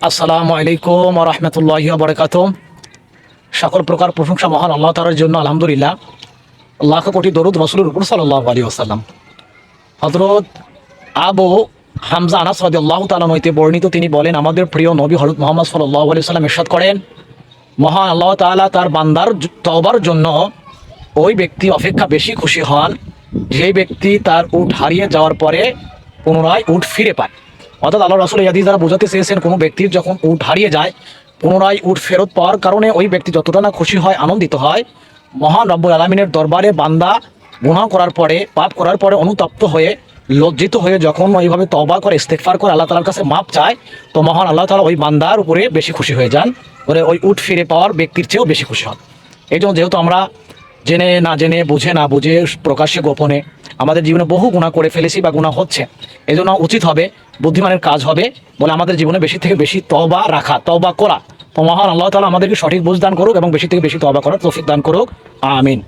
আসসালামু আলাইকুম রহমতুল্লাহ বরকাত সকল প্রকার প্রশংসা মহান আল্লাহ তালার জন্য, আলহামদুলিল্লাহ। লাখ কোটি দরুদ রসুলের উপর সাল্লাহ আলী আসাল্লাম হজরত আবু হামজা আনাস রাজি আল্লাহ তালাম হইতে বর্ণিত, তিনি বলেন, আমাদের প্রিয় নবী হরত মোহাম্মদ সাল্লাহ আলি সাল্লাম ইরশাদ করেন, মহান আল্লাহ তাআলা তার বান্দার তওবার জন্য ওই ব্যক্তি অপেক্ষা বেশি খুশি হন, যে ব্যক্তি তার উট হারিয়ে যাওয়ার পরে পুনরায় উট ফিরে পায়। অর্থাৎ আল্লাহ রসুল ইয়াদি যারা বোঝাতে চেয়েছেন কোনো ব্যক্তির যখন উট হারিয়ে যায়, পুনরায় উট ফেরত পাওয়ার কারণে ওই ব্যক্তি যতটা না খুশি হয় আনন্দিত হয়। মহান রব্বুল আলমিনের দরবারে বান্দা গুণা করার পরে, পাপ করার পরে অনুতপ্ত হয়ে, লজ্জিত হয়ে যখন ওইভাবে তবা করে ইস্তেকফার করে আল্লাহ তালার কাছে মাপ চায়, তো মহান আল্লাহ তালা ওই বান্দার উপরে বেশি খুশি হয়ে যান। ওরে ওই উট ফিরে পাওয়ার ব্যক্তির চেয়েও বেশি খুশি হন। এই জন্য যেহেতু আমরা জেনে না জেনে, বুঝে না বুঝে প্রকাশ্যে গোপনে আমাদের জীবনে বহু গুণা করে ফেলেছি বা গুণা হচ্ছে। এজন্য জন্য উচিত হবে, বুদ্ধিমানের কাজ হবে বলে আমাদের জীবনে বেশি থেকে বেশি তবা রাখা তবা করা। তো মহান আল্লাহ তালা আমাদেরকে সঠিক বুঝ দান করুক এবং বেশি থেকে বেশি তবা করার তৌফিক দান করুক। আমিন।